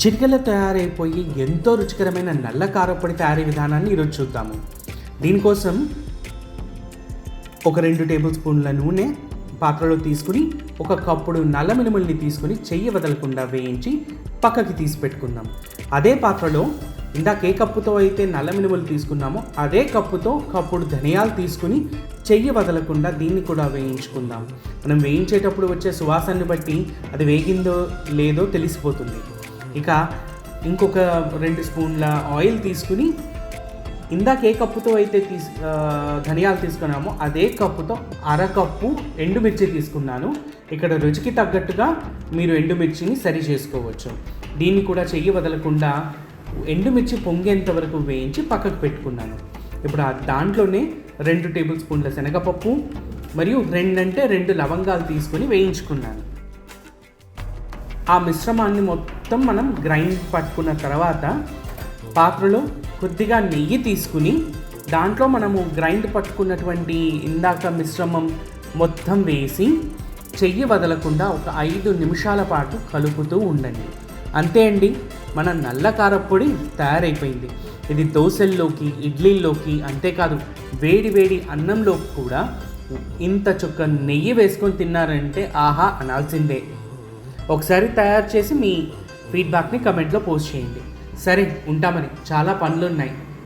చిటికెలో తయారైపోయి ఎంతో రుచికరమైన నల్ల కారపొడి తయారీ విధానాన్ని ఈరోజు చూద్దాము. దీనికోసం ఒక రెండు టేబుల్ స్పూన్ల నూనె పాత్రలో తీసుకుని ఒక కప్పుడు నల్ల మినుముల్ని తీసుకుని చెయ్యి వదలకుండా వేయించి పక్కకి తీసి పెట్టుకుందాం. అదే పాత్రలో ఇందాక ఏ కప్పుతో అయితే నల్ల మినుములు తీసుకున్నామో అదే కప్పుతో కప్పుడు ధనియాలు తీసుకుని చెయ్యి వదలకుండా దీన్ని కూడా వేయించుకుందాం. మనం వేయించేటప్పుడు వచ్చే సువాసనని బట్టి అది వేగిందో లేదో తెలిసిపోతుంది. ఇక ఇంకొక రెండు స్పూన్ల ఆయిల్ తీసుకుని ఇందాక ఏ కప్పుతో అయితే తీసు ధనియాలు తీసుకున్నామో అదే కప్పుతో అరకప్పు ఎండుమిర్చి తీసుకున్నాను. ఇక్కడ రుచికి తగ్గట్టుగా మీరు ఎండుమిర్చిని సరి చేసుకోవచ్చు. దీన్ని కూడా చెయ్యి వదలకుండా ఎండుమిర్చి పొంగేంత వరకు వేయించి పక్కకు పెట్టుకున్నాను. ఇప్పుడు ఆ దాంట్లోనే రెండు టేబుల్ స్పూన్ల శనగపప్పు మరియు రెండంటే రెండు లవంగాలు తీసుకొని వేయించుకున్నాను. ఆ మిశ్రమాన్ని మొత్తం మనం గ్రైండ్ పట్టుకున్న తర్వాత పాత్రలో కొద్దిగా నెయ్యి తీసుకుని దాంట్లో మనము గ్రైండ్ పట్టుకున్నటువంటి ఇందాక మిశ్రమం మొత్తం వేసి చెయ్యి వదలకుండా ఒక ఐదు నిమిషాల పాటు కలుపుతూ ఉండండి. అంతే అండి మన నల్ల కారప్పొడి తయారైపోయింది. ఇది దోశల్లోకి ఇడ్లీల్లోకి అంతేకాదు వేడి వేడి అన్నంలోకి కూడా ఇంత చొక్క నెయ్యి వేసుకొని తిన్నారంటే ఆహా అనాల్సిందే. ఒకసారి తయారు చేసి మీ ఫీడ్బ్యాక్ని కమెంట్లో పోస్ట్ చేయండి. సరే ఉంటామని. చాలా పనులు ఉన్నాయి